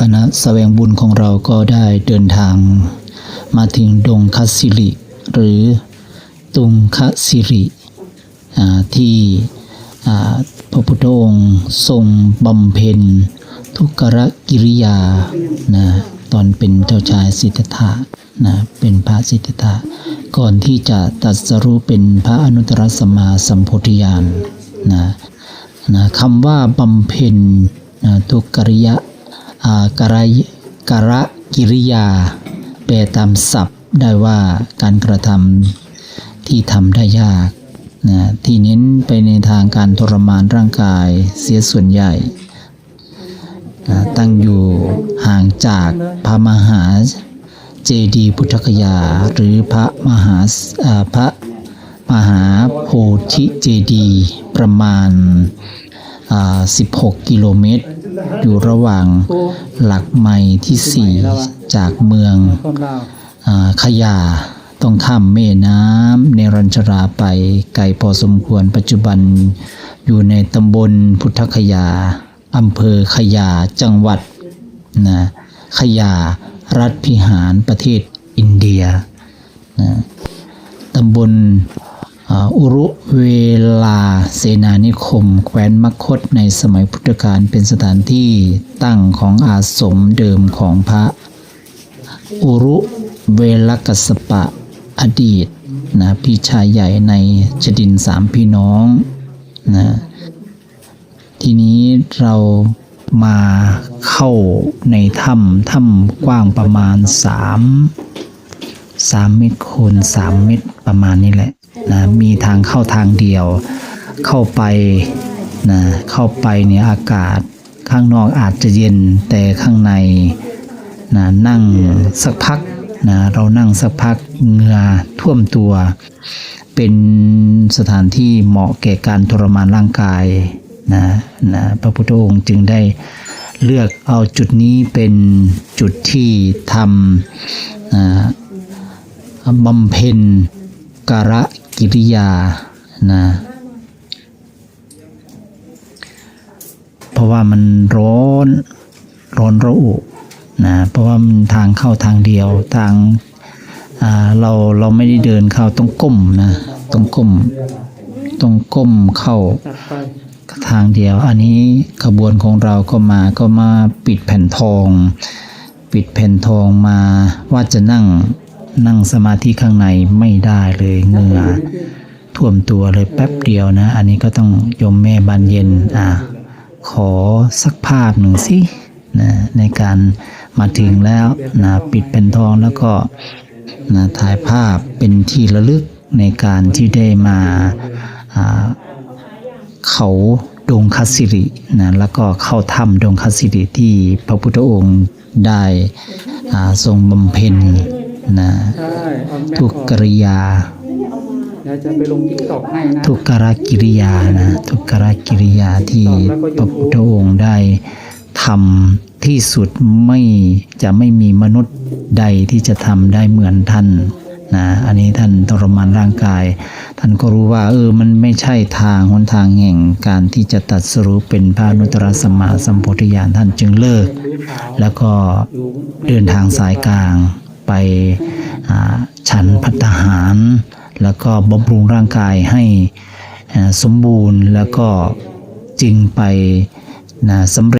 คณะแสวงบุญของเราก็ได้เดินทาง มาถึงดงคัสสิริ หรือตุงคสิริที่พระพุทธองค์ทรงบำเพ็ญ ทุกขกิริยานะตอนเป็นเจ้าชายสิทธัตถะนะเป็นพระสิทธัตถะก่อนที่จะตรัสรู้เป็นพระอนุตตรสัมมาสัมโพธิญาณนะนะคำว่าบำเพ็ญนะทุกขริยะ อ่ากรายกระกิริยา แปลตามศัพท์ได้ว่าการกระทำที่ทำได้ยากนะที่เน้นไปในทางการทรมานร่างกายเสียส่วนใหญ่นะตั้งอยู่ห่างจากพระมหาเจดีย์พุทธคยา หรือพระมหาพระมหาโพธิเจดีย์ประมาณ 16 กิโลเมตร อยู่ระหว่างหลักไมล์ที่ 4 จากเมืองอขยาต้องข้ามแม่น้ำในรัญชราไปไกลพอสมควรปัจจุบันอยู่ในตำบลพุทธคยาอำเภอขยาจังหวัดนะขยารัฐพิหารประเทศอินเดียนะตำบล อุรุเวลาเสนานิคม แคว้นมคตในสมัยพุทธกาลเป็นสถานที่ตั้งของอาสมเดิมของพระ อุรุเวลกัสสปะอดีตนะพี่ชายใหญ่ในชดินสามพี่น้องนะทีนี้เรามาเข้าในถ้ำถ้ำกว้างประมาณสามสามเมตรคูณสามเมตรประมาณนี้แหละ นะมีทางเข้าทางเดียว เข้าไปนะเข้าไปเนี่ยอากาศข้างนอกอาจจะเย็นแต่ข้างในนะนั่งสักพักนะเรานั่งสักพักเหงื่อท่วมตัว เป็นสถานที่เหมาะแก่การทรมานร่างกายนะนะพระพุทธองค์จึงได้เลือกเอาจุดนี้เป็นจุดที่ทำนะบำเพ็ญการะ กิริยานะเพราะว่ามันร้อนร้อนระอุนะเพราะว่ามันทางเข้าทางเดียวทางาเราเราไม่ได้เดินเข้าต้องก้มนะต้องก้มต้องก้มเข้าทางเดียว อันนี้ขบวนของเราก็มาก็มาปิดแผ่นทอง ปิดแผ่นทองมาว่าจะนั่ง นั่งสมาธิข้างในไม่ได้เลยเหงื่อท่วมตัวเลยแป๊บเดียวนะ อันนี้ก็ต้องยมแม่บานเย็นอะขอสักภาพหนึ่งสินะในการมาถึงแล้วนะปิดแผ่นทองแล้วก็นะถ่ายภาพเป็นที่ระลึกในการที่ได้มาอ่าเขาดงคัสิรินะแล้วก็เข้าถ้ำดงคัสิริที่พระพุทธองค์ได้อาทรงบำเพ็ญ นะใช่เอาแม่ทุกขอกริยาเดี๋ยวจะไปลงทิกตอกให้นะทุกกรกิริยานะทุกกรกิริยาที่พระพุทธองค์ได้ทำที่สุดไม่จะไม่มีมนุษย์ใดที่จะทำได้เหมือนท่านนะอันนี้ท่านทรมานร่างกาย ท่านก็รู้ว่าเออมันไม่ใช่ทางหนทางแห่งการที่จะตัดสรู้เป็นพระอนุตตรสัมมาสัมโพธิญาณท่านจึงเลิก แล้วก็เดินทางสายกลาง ไปฉันพัฒหาร แล้วก็บำรุงร่างกายให้สมบูรณ์แล้วก็จึงไปนะสำเร็จ